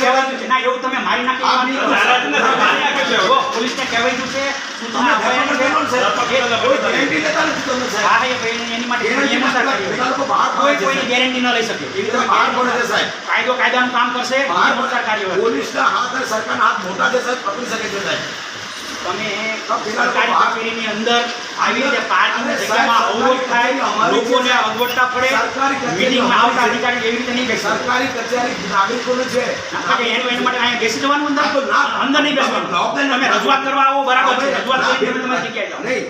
કહેવાયું છે. ના એવું તમે મારી નાખી પોલીસને કહેવાયું સૂચના અપાયેલી. હા, એ એની- માટે કોઈ કોઈની ગેરંટી ન લઈ શકે. એવી તમે બહાર પડે છે, સાહેબ. કાયદો કાયદાનું કામ કરશે પોલીસના હાથ સરકારના હાથ મોટા છે સાહેબ. પકડી શકે છે સાહેબ. તમે સરકારી કચેરીની અંદર આવી રીતે પાર્કિંગની જગ્યામાં અવરોધ થાય લોકોને અગવડતા પડે સરકારી આવતા અધિકારી એવી રીતે નહીં બેસે સરકારી કચેરી નાગરિકોને છે. એનું એના માટે અહીંયા બેસી જવાનું અંદર. અંદર નહીં બેસવાનું. તમે રજૂઆત કરવા આવો બરાબર છે. રજૂઆત કરી તમે. તમારી જગ્યાએ જાઓ. નહીં,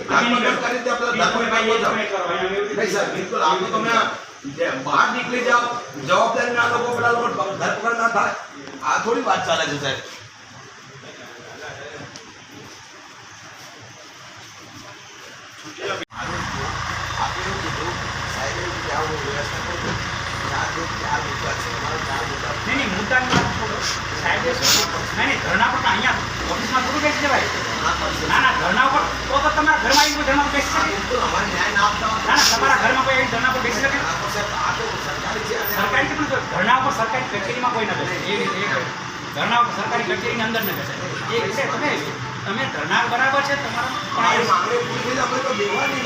બહાર નીકળી જાઓ જવાબદારી ના લોકો પેલા લોકો ધરપકડ ના થાય. આ થોડી વાત ચાલે છે સાહેબ. આપેલું કીધું સાહેબે આવું તો તમારા ઘરમાં આવીને કોઈ ધરણા પર શકે. ના તમારા ઘરમાં કોઈ ધરણા પર બેસી શકે? સરકારી છે? ધરણા પર સરકારી કચેરીમાં કોઈ ન બેસે. એ ધરણા સરકારી કચેરીની અંદર ન બેસે. એ છે, તમે તમે ધરનાર બરાબર છે તમારા માંગણી પૂરી થઈ અમે તો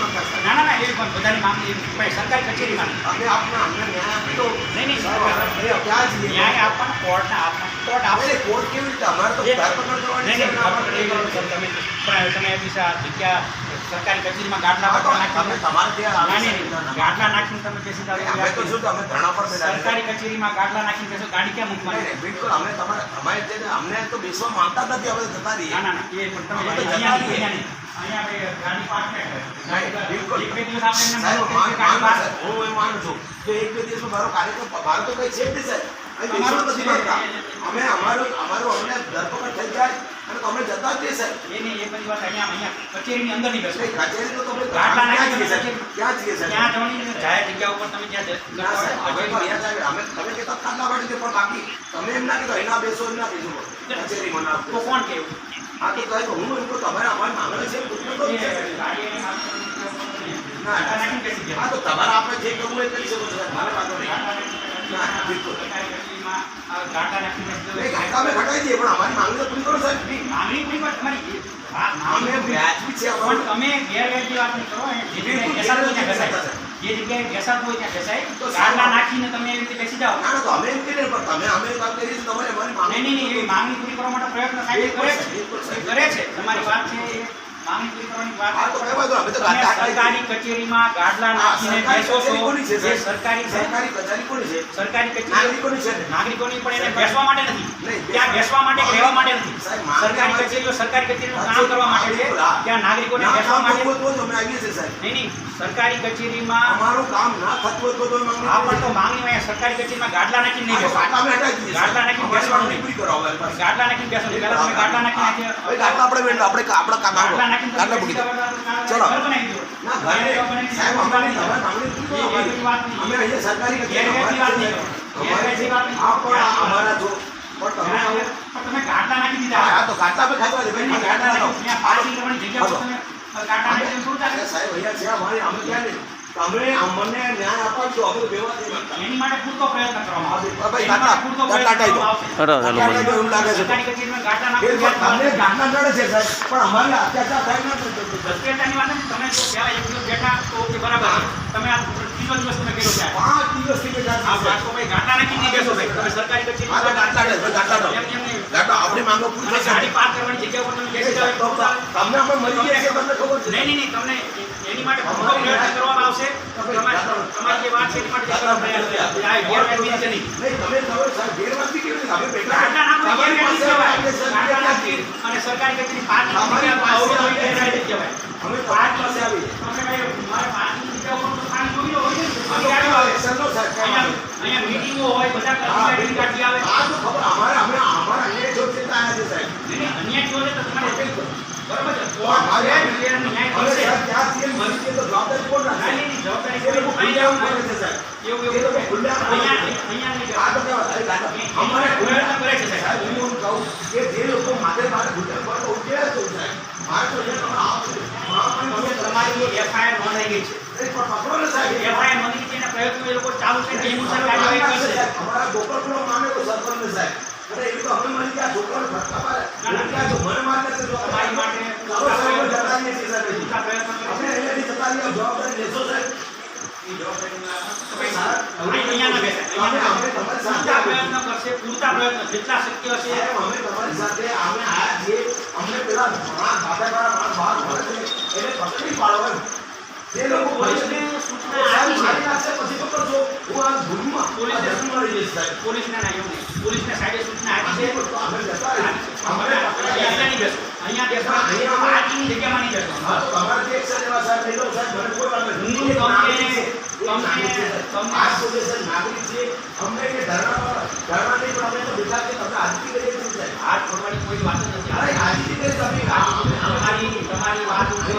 માંગતા ના ના ના એવી પણ બધાની માંગણી સરકારી કચેરીમાં. અમે આપને અમને ન્યાય આપી નહીં, નહીં, ન્યાય આપવાનો કોર્ટના કોર્ટ આપણે કોર્ટ કેવી રીતે? અમારે તો ધરપકડ કરવાની નહીં, નહીં, તમે તમે એ જગ્યા સરકારી કચેરીમાં તો બાટલા નાખીને તમારે ત્યાં નહીં. ગાટલા નાખીને તમે કેસી અમે તો શું અમે ધરણા પર. સરકારી કચેરીમાં ગાટલા નાખીને કહેશો ગાડી ક્યાં મૂકવાની બિલકુલ અમે તમારે અમારે જે અમને તો બેસવા માંગતા નથી અમે જતા રહીએ. ના એ પણ તમે અહીંયા. અહીંયા આપણે ગાડી પાર્ક બિલકુલ. એક બે દિવસ આપણે હું એ માનું છું કે એક બે દિવસમાં મારો કાર્યક્રમ મારો તો કંઈ છે. જ નહીં સાહેબ અમે અમારું અમારું અમને ધરપકડ થઈ જાય અને તો જતા જ સાહેબ એ નહીં, એ બધી વાત અહીંયા અહીંયા કચેરીની અંદર નહીં બેસો. કચેરી તો તમે ગાટલા ક્યાં છીએ સાહેબ ક્યાં છીએ સાહેબ ત્યાં જવાની જાહેર જગ્યા ઉપર તમે જ્યાં જ- ના સાહેબ અમે તો કચેરી- અહીંયા જ આવ્યા. અમે તમે કહેતા ખાટલા પાડી દે, પણ બાકી તમે એમ ના કીધું એના બેસો એમ ના બેસો. કચેરીમાં ના તો બેસો. કોણ કેવું હા તો કહે હું તમારે અમારે માંગણી છે ના. હા તો તમારે આપણે જે કરવું એ કરી શકો છો મારે વાંધો નહીં ગાટલા નાખીને ના, બિલકુલ. સરકારી ગાટલા નાખીને દઈએ પણ અમારી માંગણી તો પૂરી કરો સાહેબ. માંગણી પૂરી કરો, તમારી અમે વ્યાજબી છે પણ તમે ગેરવ્યાજબી વાત નહીં કરો જે જગ્યાએ બિલકુલ હોય ત્યાં. જે જગ્યાએ બેસાડવું હોય ત્યાં ઘસાય. તો સારું. નાખીને તમે એવી રીતે બેસી જાઓ. ના ના તો અમે એમ કહીએ પણ તમે અમે કામ કરીએ તમારે અમારી માંગણી નહીં એવી માંગણી પૂરી કરવા માટે પ્રયત્ન સાહેબ કરે છે. કરે છે. તમારી વાત છે પૂરી કરવાની વાત તમે સરકારી કચેરીમાં ગાડલા નાખીને બેસો છો. જે સરકારી સરકારી કચેરી કોની છે? સરકારી કચેરી નાગરિકોની છે નાગરિકોની પણ એને બેસવા માટે નથી. ત્યાં બેસવા માટે રહેવા માટે નથી. સરકારી કચેરીઓ સરકારી કચેરીનું કામ કરવા માટે છે. ત્યાં નાગરિકોને બેસવા માટે તો અમે આવીએ છીએ સાહેબ. નહીં નહીં. સરકારી કચેરીમાં અમારું કામ ના થતું હોય તો માંગણી આ પણ તો માંગણી અહીંયા સરકારી કચેરીમાં ગાડલા નાખીને નહીં બેસવા સાહેબ. નાખીને બેસવાનું નહીં. ગાડલા નાખીને બેસવાનું. પહેલા તમે ગાડલા નાખીને હવે ગાટલા આપણે આપણે આપણા કામ તમે મૂકી દો. ચલો. સાહેબ અહીંયા છે અમારે અમે ક્યાં નહીં. તમે અમને ન્યાય અપાવજો અમે બેવા એની માટે પૂરતો પ્રયત્ન કરવામાં આવશે. ભાઈ, એની પૂરતો પ્રયત્ન કરવામાં એવું લાગે છે. સરકારી કચેરીમાં ગાડલા એ નાખીને પણ તમને ગાટલા નડે છે સાહેબ. પણ અમારી અત્યાચાર થાય ના તો- તો- તો- ભ્રષ્ટાચારની વાત તમે જો પહેલા એક દિવસ બેઠા તો ઓકે, બરાબર. તમે આ ત્રીજો દિવસ તમે કર્યો છે. પાંચ દિવસથી બેઠા આ ભાઈ ભાઈ. તમે સરકારી આપણી માંગો પૂરી થશે. ગાડી પાર્ક કરવાની જગ્યા તમે બેસી. તમને અમે મરી ગયા છે તમને ખબર છે. નહીં નહીં નહીં તમને એની માટે પૂરતો પ્રયત્ન કરવામાં આવશે. તમારી જે વાત છે એની માટે જે પ્રયાસ આ છે નહીં. તમે ખબર સાહેબ ગેરવાજબી કેવી રીતે? કહેવાય. અને સરકારી કચેરી પાસે કહેવાય. અમે પાસે મારે તો અહીંયા અહીંયા મીટિંગો હોય બધા આવે. આ ખબર અમારે અમે અમારા અન્યાય જો છે સાહેબ. નહીં, અન્યાય તો તમારે બરોબર કોણ જે લોકો માથે મારે ગુજરાત પર ઉઠ્યા છે સાહેબ મારે તો અહીંયા તમે આવશો મારા પણ તમે તમારી એફઆઈઆર નોંધાઈ ગઈ છે નહીં, પણ પકડો ને સાહેબ એફઆઈઆર નોંધી છે એના પ્રયત્નો એ લોકો ચાલુ છે તે અનુસાર કાર્યવાહી કરશે અમારા ગોપાલપુરા મામે તો સરપંચ સાહેબ અરે એ તો અમે મળી ગયા છોકરાને ભટકા મારે. હું ક્યાં છું? મને માર નથી જો. તમારી માટે ચાલો સાહેબ, અમે જતા રહીએ છીએ સાહેબ. પૂરતા પ્રયત્નો કરો. અમે અહીંયાથી જતા રહીએ. જવાબદારી લેશો સાહેબ? એ જવાબદારીમાં તમે અહીંયા ના બેસાય. અમે- અહીંયા અમે તમારી સાથે પૂરતા પ્રયત્નો કરશે પૂરતા પ્રયત્નો જેટલા શક્ય છે એમ અમે તમારી સાથે અમે આ જે અમને પેલા બાપેવાળા માણસ બહાર મળે છે. એને પકડી પાડો એમ. જે લોકો પોલીસને છે સૂચના આવી મારી પાસે પછી પકડશો. હું આ ભૂલમાં પોલીસ જન્મ મળી જઈશ સાહેબ. પોલીસને ના પોલીસને સાહેબે સૂચના આવી છે તો અમે જતા. અમે બેસો અહીંયા બેસવા અહીંયા પાર્કિંગની જગ્યામાં નહીં બેસો હા, તો તમારે જે છે એવા સાહેબ લઈ લો સાહેબ. મને કોઈ વાત નહીં. તમને- તમને- આ પોતે નાગરિક છે. અમને કે ધરણા પર- ધરણા નહીં પણ અમે તો વિચાર કે તમને આજથી કરી દીધું સાહેબ. હાથ છોડવાની કોઈ વાત જ નથી અરે આજથી કરીએ તમે. તમારી તમારી વાત ઉપર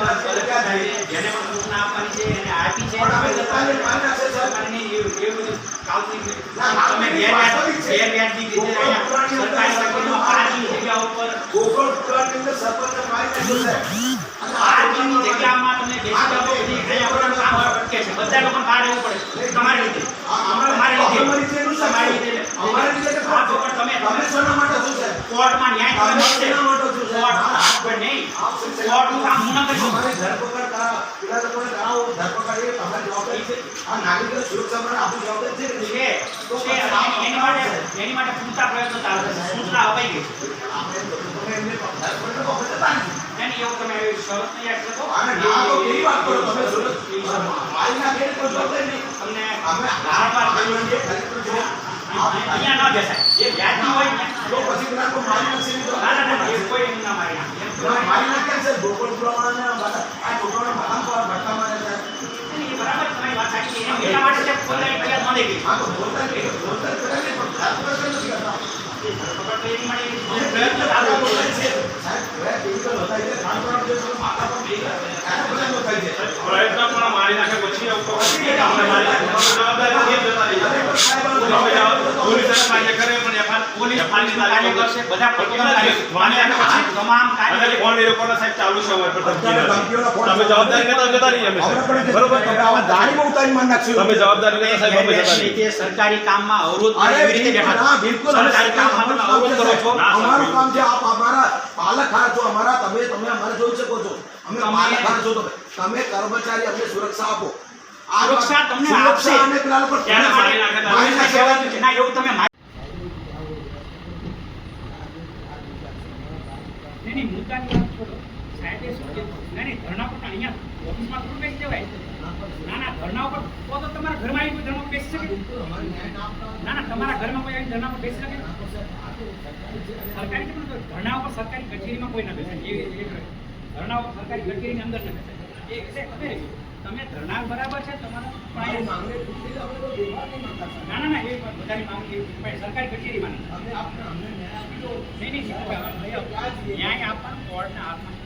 જેને પણ સૂચના આપવાની છે એને આપી છે પણ અમે જતા રહીએ, માની નાખશે સાહેબ. સરકારની એવું એવું કાઉન્સિલિંગ ના, ના, તમે એ ગેરવ્યાજ- વાસ્તવિક છે. ગેરવ્યાજબી રીતે અહીંયા સરકારી નોકરીમાં પાર્કિંગ જગ્યા ઉપર ગોકળ ઉત્તરાયણની અંદર સરપંચને મારી નાખ્યો સાહેબ. અને આ પાર્કિંગની જગ્યામાં તમે બેસી જાઓ પછી અહીંયા બધા કામ અટકે છે બધા લોકો બહાર રહેવું પડે તમારી રીતે તમારી રીતે. તમારી રીતે અમારી રીતે હા, તો પણ તમે તમે શેના માટે છો સાહેબ? કોર્ટમાં ન્યાય તમે શેના માટે છો સાહેબ? કોર્ટ પણ નહીં શું? કોર્ટનું કામ હું ન કરીશ અમારી ધરપકડ કરાવો. પેલા લોકોને કરાવો. ધરપકડ એ તમારી જવાબદારી છે. આ નાગરિકોની સુરક્ષા માટે આપણી જવાબદારી છે? છે છે અને એની માટે એની માટે પૂરતા પ્રયત્નો ચાલે છે સૂચના અપાઈ ગઈ છે આપણે એમને ધરપકડ તો અમે જતા એવું તમે શરત નહીં આપી શકો અને ના તો કેવી વાત કરો તમે સુરત માલના નાખે તો જો નહીં. તમને અમે વારંવાર કહ્યું છે છે. આપ- અહીંયા ના બેસાય જે વ્યાજબી હોય ને તો પછી પેલા કોઈ મારી નાખશે તો? ના ના ના એ કોઈ ના મારી નાખે. ના, મારી નાખ્યા છે. ગોકળ પ્રમાણે આ બધા- આ છોકરાઓને માથામાં ભટકા મારે છે. બરાબર તમારી વાત સાચી એના માટે તે પોતાની ફરિયાદ નોંધી ગઈ. આ તો બોલતા જ બોલતા કરે પણ ધરપકડ કેમ નથી કરતા? તો પ્રયત્ન પ્રયત્ન ચાલુ ચાલુ હોય હોય છે. છે. સાહેબ, હવે બેહી પોલીસ પોલીસ કાર્ય કરશે, બધા પોતાના કાર્ય. અને પછી તમામ કાર્ય ફોન એ લોકોના સાહેબ ચાલુ છે અમારે પર તમે જવાબદારી લેતા જતા રહી અમે સાહેબ. બરોબર તમે આવા દાઢીમાં ઉતારી મારી નાખશો. તમે જવાબદારી લેતા સાહેબ અમે જતા. રીતે સરકારી કામમાં અવરોધ અરે એવી રીતે બેઠા હા, બિલકુલ. સરકારી કામમાં તમે અવરોધ કરો છો અમારું કામ છે આપ અમારા પાલક હાર છો અમારા તમે તમે અમારે જોઈ શકો છો અમે પાલક હાર છો તમે કર્મચારી અમને સુરક્ષા આપો આ સુરક્ષા તમને આપશે. અને પેલા પર. કહેવાતું છે. ના, એવું તમે મારી- નહીં, નહીં, મુદ્દાની વાત છોડો. સાહેબે શું કીધું? નહીં, નહીં, ધરણા પર અહીંયા ઓફિસમાં થોડું બેસી જવાય. ના, ના, ધરણા ઉપર તો તો તમારા ઘરમાં આવી કોઈ ધરણા બેસી શકે? ના, ના, તમારા ઘરમાં કોઈ આવીને ધરણા પર બેસી શકે? સરકારી પણ ઉપર સરકારી કચેરીમાં કોઈ ના બેસે એ ધરણા ઉપર સરકારી કચેરીની અંદર ના બેસે એ એટલે તમે તમે ધરણા બરાબર છે તમારા ના ના ના એ બધાની માંગણી સરકારી કચેરીમાં નહીં. નહીં નહીં ન્યાય આપવાનો કોર્ટના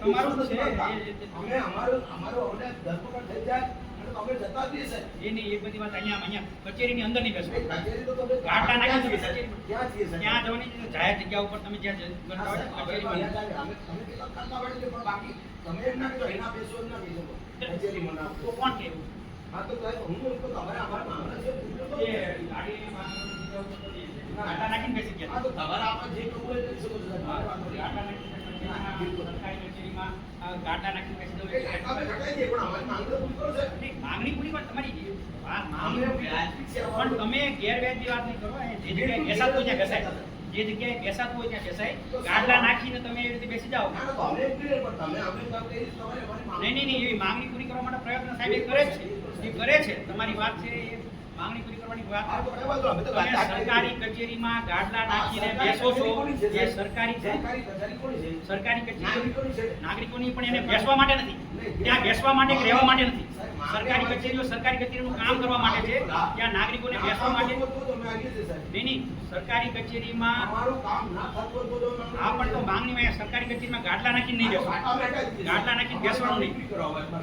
તમારું છે. અમે અમારું અમારું અમને ધરપકડ થઈ જાય અને જતા જ સાહેબ. એ નહીં એ બધી વાત અહીંયા અહીંયા કચેરીની અંદર નહીં બેસો કચેરી તો તમે ગાટલા નાખી ક્યાં સાહેબ? ક્યાં છીએ સાહેબ? ત્યાં જવાની જાહેર જગ્યા ઉપર તમે જ્યાં કરતા હોય હા, ને, અમે અમે અમે કેટલા કરતા પડી પણ બાકી તમે એમ ના કહેશો, એના બેસો, એમ ના બેસો. કચેરીમાં ના તો કોણ કે હા, તો સાહેબ, હું એમ તમારે અમારા મામલા છે, એ ગાડીની નાખીને બેસી ગયા હા, તો તમારે આપણે જે કરવું હોય શકો છો, નાખીને માંગણી પૂરી તમારી પણ તમે વાત નહીં કરો જે જગ્યાએ બેસાતું ત્યાં બેસાય જે જગ્યાએ બેસાતું હોય ત્યાં બેસાય ગાટલા નાખીને તમે એવી રીતે બેસી જાઓ નહીં નહીં નહીં એવી માંગણી પૂરી કરવા માટે પ્રયત્ન સાહેબ કરે છે. એ કરે છે. તમારી વાત છે માંગણી પૂરી કરવાની વાત સરકારી કચેરીમાં ગાડલા નાખીને બેસો છો? સરકારી છે. સરકારી કચેરી નાગરિકોની નાગરિકોની પણ એને બેસવા માટે નથી. ત્યાં બેસવા માટે કે રહેવા માટે નથી. સરકારી કચેરીઓ સરકારી કચેરીનું કામ કરવા માટે છે ત્યાં નાગરિકોને બેસવા માટે. નહીં નહીં સરકારી કચેરીમાં આ પણ તો અહીંયા સરકારી કચેરીમાં ગાટલા નાખીને નહીં બેસવાનું. ગાડલા નાખીને બેસવાનું નહીં.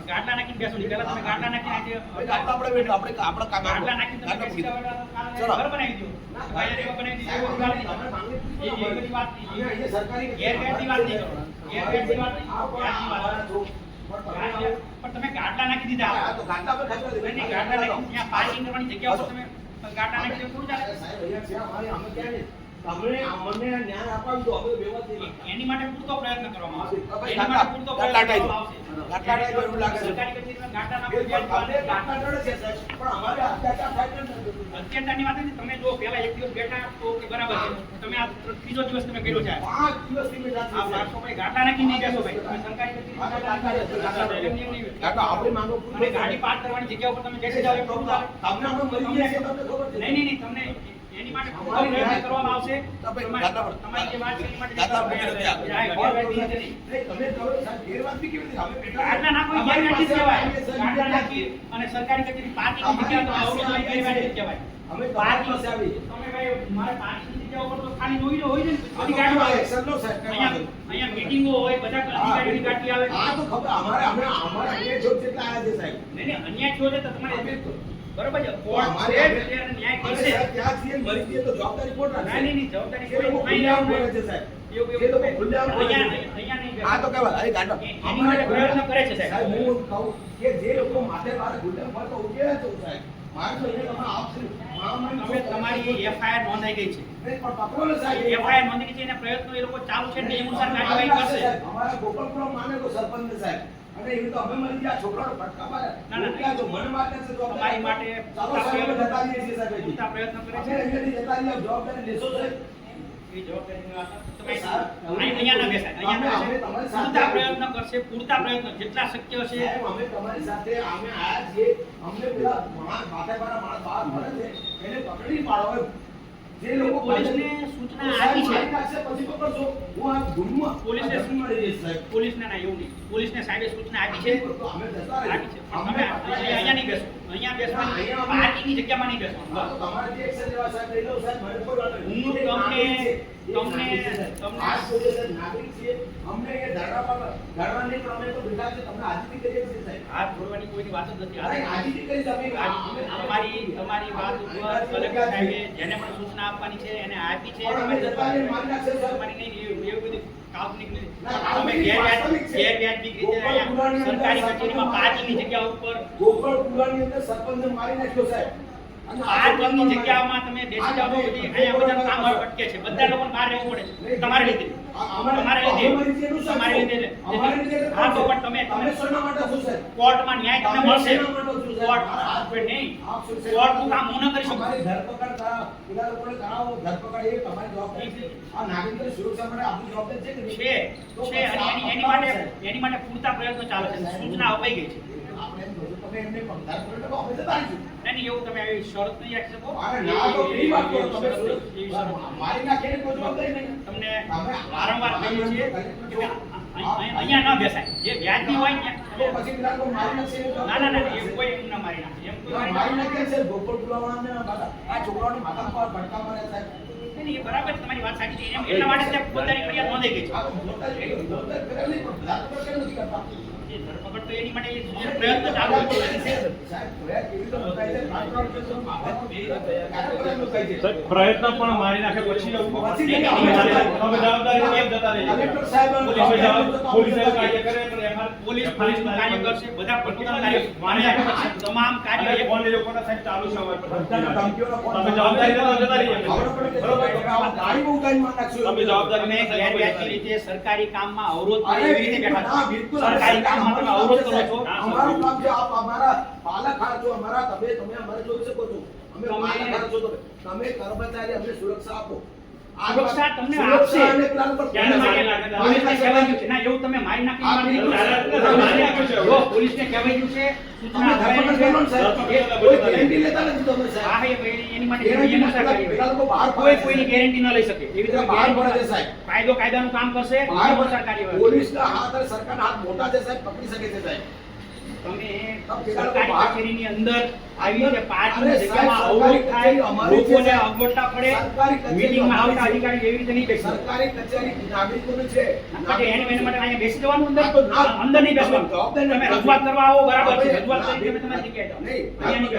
ગાડલા નાખીને બેસવાનું નહીં. પહેલા તમે ગાટલા નાખીને આજે હવે આપણે આપણે આપણે નાખીને. ઘર બનાવી દો માંગણી સરકારી વાત નહીં કરો. ગેરગેરની વાત નહીં. પણ તમે ગાડલા નાખી દીધા. તો પર નહીં, ગાડલા નાખી. ત્યાં પાર્કિંગ કરવાની જગ્યા ઉપર તમે ગાડલા નાખી દો, પૂરું ચાલે? સાહેબ, અહીંયા છે અમારી, અમે ક્યાં નહીં. તમને અમને ન્યાય અપાવી દો, અમે વ્યવસ્થિત એની માટે પૂરતો પ્રયત્ન કરવામાં આવશે. એની માટે પૂરતો પ્રયત્ન કરવામાં આવશે. ગાડલા ટાઈપ એવું લાગે છે. સરકારી કચેરીમાં ગાડલા નાખો, એ પણ વ્યાજ તમને ગાડલા નડે છે, સાહેબ. પણ અમારે અત્યાચાર થાય છે ને. વાત નથી તમે જો પહેલા એક દિવસ બેઠા તો કે બરાબર છે. તમે આ ત્રીજો દિવસ તમે કર્યો છે. આ પાંચ દિવસથી મેં જાતે છે. બારસો ભાઈ નાખી નહીં સરકારી કચેરીમાં આપણી માંગો અને ગાડી પાર્ક કરવાની જગ્યા ઉપર તમે બેસી તમને અમે મળી ગયા છે, તમને ખબર નહીં નહીં નહીં તમને એની માટે પૂરો પ્રયત્ન કરવામાં આવશે તમારી ગાડા પર. તમારી જે વાત છે એની માટે નાખો કહેવાય. નાખી અને સરકારી કચેરી જગ્યા તો કહેવાય. અમે તમારી પાર્કિંગ તમે ભાઈ મારે પાર્કિંગની જગ્યા ઉપર તો ખાલી જોઈ હોય ને બધી આ ગાડીઓ તો આવે. એક્શન સાહેબ, અહીંયા વાંધો નહીં. અહીંયા મીટિંગો હોય બધા અધિકારીઓની ગાડી આવે આ તો ખબર અમારે અમે અમારે અહીંયા જો કેટલા આયા છે સાહેબ નહીં નહીં અન્યાય થયો છે તો તમારે બિલકુલ. બરોબર છે કોર્ટ છે એટલે ન્યાય કરશે ત્યાં છીએ મરી જઈએ તો જવાબદારી કોણ રાખશે? નહીં, નહીં, જવાબદારી કોઈ નહીં ખુલ્લેઆમ છે સાહેબ. એવું- એ એવું લોકો ખુલ્લેઆમ બોલે છે. અહીંયા અહીંયા નહીં આ તો કહેવાય, અરે ગાંડો. એ- એની માટે પ્રયત્ન કરે છે સાહેબ. સાહેબ, હું કહું કે જે લોકો માથે મારે ખુલ્લેઆમ ફરતા ઉકેલે છે તો અહીંયા તમે આપશો. મહામારી તમારી એફઆઈઆર નોંધાઈ ગઈ છે ને એફઆઈઆર નોંધી ગઈ છે એના પ્રયત્નો એ લોકો ચાલુ છે ને એ અનુસાર કાર્યવાહી કરશે અમારા ગોપાલપુરમ માને તો સરપંચ સાહેબ અને એ તો અમે મળી ગયા છોકરાનો ફટકા માર્યા. ના, ના, ઉઠ્યા તો મને છે તો તમારી માટે ચાલો સાહેબ જતા રહીએ છીએ સાહેબ. પૂરતા પ્રયત્ન કરે છે અહીંયાથી જતા રહીએ જવાબદારી લેશો સાહેબ. પૂરતા પ્રયત્ન જેટલા શક્ય છે અમે તમારી સાથે અમે આયા છીએ અમને પેલા માણસ માથે મારા માણસ બહાર મળે છે એને પકડી પાડો. જે લોકો પોલીસને સૂચના આપી છે. પછી પકડશો હું આ ગુમમાં પોલીસને શું મળી સાહેબ પોલીસને ના એવું નહીં પોલીસને સાહેબે સૂચના આપી છે. આપી છે પણ અહીંયા અહીંયા નહીં બેસો અહીંયા બેસવાની પાર્કિંગની જગ્યામાં નહીં બેસવાનું તમારે જે એક્શન લેવા સાહેબ લઈ લો સાહેબ મને કોઈ વાંધો હું એક નાગરિક છે. એક તમને- નાગરિક છે સાહેબ. તમને- આજ સુધી સાહેબ નાગરિક છીએ. અમને એ ધરણા પર નહીં પણ અમે તો બેઠા છે તમને હાજરી કરીએ છીએ સાહેબ હાથ જોડવાની કોઈની વાત જ નથી અરે આ કરી તમે તમારી તમારી વાત ઉપર કલેક્ટર સાહેબે જેને પણ સૂચના આપવાની છે એને આપી છે. તમારી નહીં એવું બધું કાલ્પનિક નથી ના, તમે કાલ્પનિક ગેરવ્યાજ વાસ્તવિક છે. ગેરવ્યાજબી રીતે સરકારી કચેરીમાં પાર્કિંગની જગ્યા ઉપર ગોકળ પુરાની અંદર સરપંચ મારી નાખ્યો સાહેબ અને જગ્યામાં તમે બેસી જાઓ બધી અહીંયા બધા કામ અટકે છે. બધા લોકોને બહાર રહેવું પડે છે. તમારે લીધે. તમારે લીધે. તમારે લીધે હા તો પણ તમે તમે તમે શેના માટે છો? સાહેબ કોર્ટમાં ન્યાય તમને મળશે. શેના માટે છો? સાહેબ? કોર્ટ નહીં. આપ શું છે? કોર્ટનું કામ હું ન કરી શકું. ધરપકડ પેલા લોકોને કરાવો ધરપકડ એ તમારી જવાબદારી છે. આ નાગરિકોની સુરક્ષા માટે આપણી જવાબદારી છે છે. છે. અને એની માટે એની માટે પૂરતા પ્રયત્નો ચાલે છે. સૂચના અપાઈ ગઈ છે. આપણે તમે એમને પંદર મિનિટ અમે જતા રહીશું. નહીં નહીં, એવું તમે એવી શરત નહીં રાખી શકો. અરે ના તો કેવી વાત કરો તમે? એવી શરત- એવી શરત. કોઈ જવાબદારી નહીં. તમને વારંવાર કહીએ છીએ કે અહીંયા- અહીંયા બેસાય. જે વ્યાજબી હોય ને તો પછી પેલા મારી નાખશે ના ના ના એવું કોઈ એમ ના મારી નાખે. એમ કોઈ મારી મારી નાખે. નાખે છે ગોકળ પુરાવાળાને આ છોકરાઓની માથા પર ભટકા મારે સાહેબ નહીં, નહીં, એ બરાબર તમારી વાત સાચી છે. એમ એટલા માટે ત્યાં પોતાની ફરિયાદ નોંધાઈ ગઈ છે. ધરપકડ તો એની માટે પ્રયત્ન ચાલુ સાહેબ પણ મારી નાખે પછી જવાબદારી? પોલીસ કાર્ય કરે પોલીસ પોલીસનું કાર્ય કરશે બધા પોતાના કાર્ય તમામ કાર્ય અને એ ફોન લેજો, કોના સાહેબ ચાલુ છે તમે જવાબદારી લેવા જતા રહીએ? ગાડી બહુ ઉઠાઈને માં નાખશો. તમે જવાબદારી નહીં, ગેરવ્યાજબી રીતે સરકારી કામમાં અવરોધ કરી એવી રીતે બેઠા છો. બિલકુલ. સરકારી કામમાં તમે અવરોધ કરો છો? અમારું કામ છે આપ અમારા પાલક હાર છો અમારા તમે તમે અમારે જોઈ શકો છો. અમે પાલક હાર છો તમે કર્મચારી અમને સુરક્ષા આપો. સુરક્ષા તમને આપશે. પોલીસને કહેવાયું છે. ના એવું તમે મારી નાખી. જો પોલીસને કહેવાયું છે સૂચના. હા, એ એની માટે કોઈ કોઈની ગેરંટી ન લઈ શકે. એવી રીતે બહાર પડે છે સાહેબ. કાયદો કાયદાનું કામ કરશે. બહાર કાર્યવાહી પોલીસના હાથ અને સરકારના હાથ મોટા છે સાહેબ. પકડી શકે છે સાહેબ. તમે સરકારી કચેરીની અંદર આવી પાંચ જગ્યામાં અવરોધ થાય, લોકોને અગવડતા પડે મીટિંગમાં આવતા અધિકારી એવી રીતે નહીં બેસી સરકારી કચેરી નાગરિકોની છે. એને એની માટે અહીંયા બેસી જવાનું અંદર? તો અંદર નહીં બેસવાનું. તમે રજૂઆત કરવા આવો બરાબર છે. રજૂઆત કરી તમે તમારી જગ્યાએ જાઓ. નહીં, અહીંયા નહીં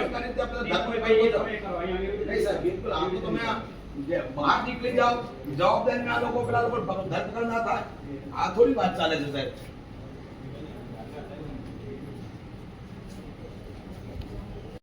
બેસવાનું. નહીં સર બિલકુલ. આમ તો તમે બહાર નીકળી જાઓ જવાબદારી ના લોકો પેલા લોકો ધરપકડ ના થાય. આ થોડી વાત ચાલે છે સાહેબ.